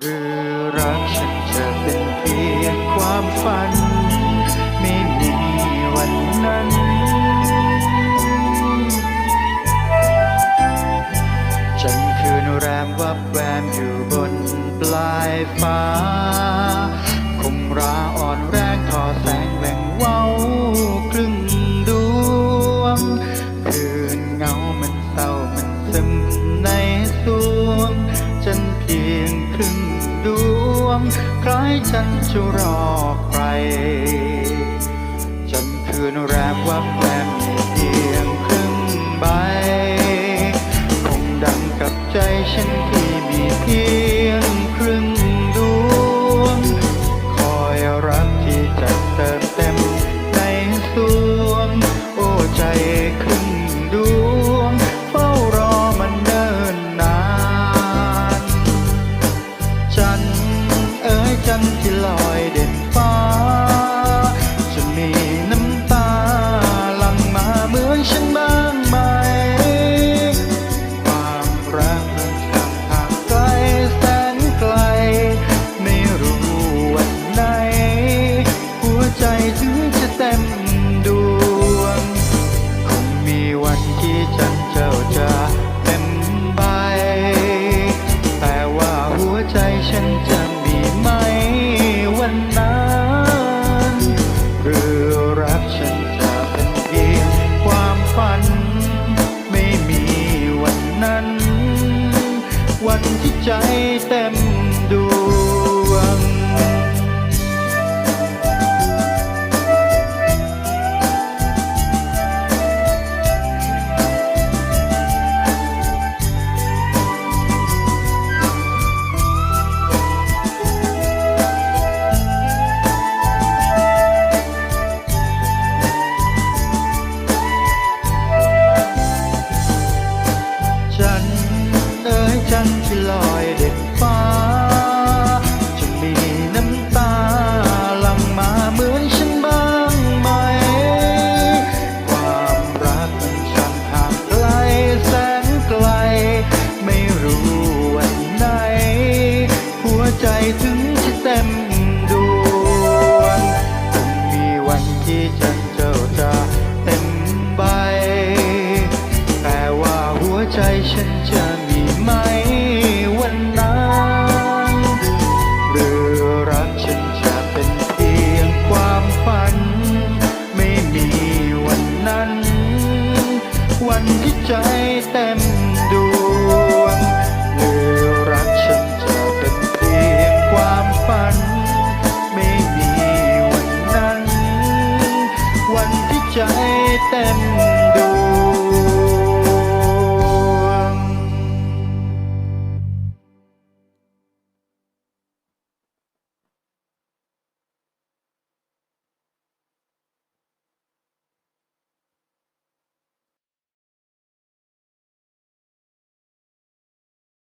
หรือรักฉันจะเป็นเพียงความฝัน ไม่มีวันนั้น ฉันคืนแรมวับแวมอยู่บนปลายฟ้า คงราอ่อน มันซึมในสวง ฉันเพียงครึ่งดวงใคล้ายฉันจะรอใครฉันคืนแรมวับแวมมีเพียงครึ่งใบ คงดังกับใจฉันที่มีเพียงครึ่งดวง คอยรับที่จะเติมเต็มในสวง โอ้ใจครึ่ง เอ๋ยจันทร์ที่ลอยเด่นฟ้าจะมีน้ำตาหลั่งมาเหมือนฉันบ้างไหม ความรักมันช่างห่างไกลแสนไกล ไม่รู้วันไหน หัวใจถึงจะเต็มดวง คงมีวันที่จันเจ้าจะ ให้เต็มดวง ถึงจะเต็มดวงคงมีวันที่ฉันเจ้าจะเต็มใบ แต่ว่าหัวใจฉันจะ